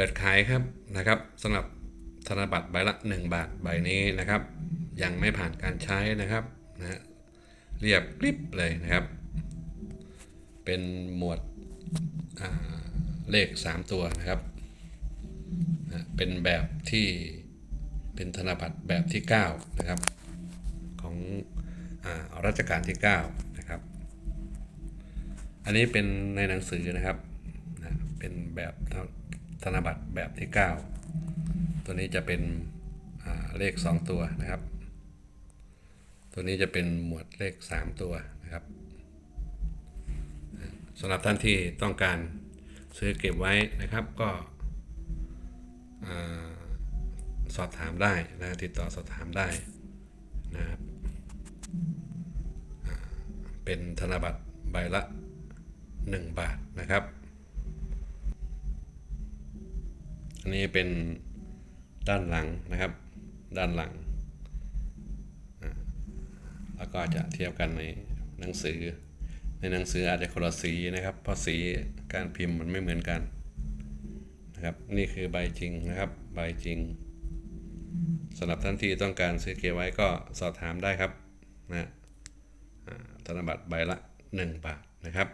ปิดขายครับนะครับสำหรับธนบัตรใบละ 1 บาทใบนี้นะครับ ยังไม่ผ่านการใช้นะครับนะฮะเรียบกริบเลยนะครับ เป็นหมวดเลข 3 ตัวนะครับนะเป็นแบบที่เป็นธนบัตรแบบที่ 9 นะครับ ของอารัชกาลที่ 9 นะครับ อันนี้เป็นในหนังสือนะครับนะเป็นแบบ ธนบัตรแบบที่ 9 ตัวนี้จะเป็นเลข 2 ตัวนะครับ ตัวนี้จะเป็นหมวดเลข 3 ตัวนะครับสำหรับท่านที่ต้องการซื้อเก็บไว้นะครับก็สอบถามได้นะติดต่อสอบถามได้นะครับเป็นธนบัตรใบละ 1 บาทนะครับ อั นนี้เป็นด้านหลังนะครับ ด้านหลัง แล้วก็จะเทียบกันในหนังสือ ในหนังสืออาจจะคนละสีนะครับ เพราะสีการพิมพ์มันไม่เหมือนกันนะครับ นี่คือใบจริงนะครับ ใบจริงสำหรับท่านที่ต้องการซื้อเก็บไว้ก็สอบถามได้ครับนะธนบัตรใบละ 1 บาทนะครับ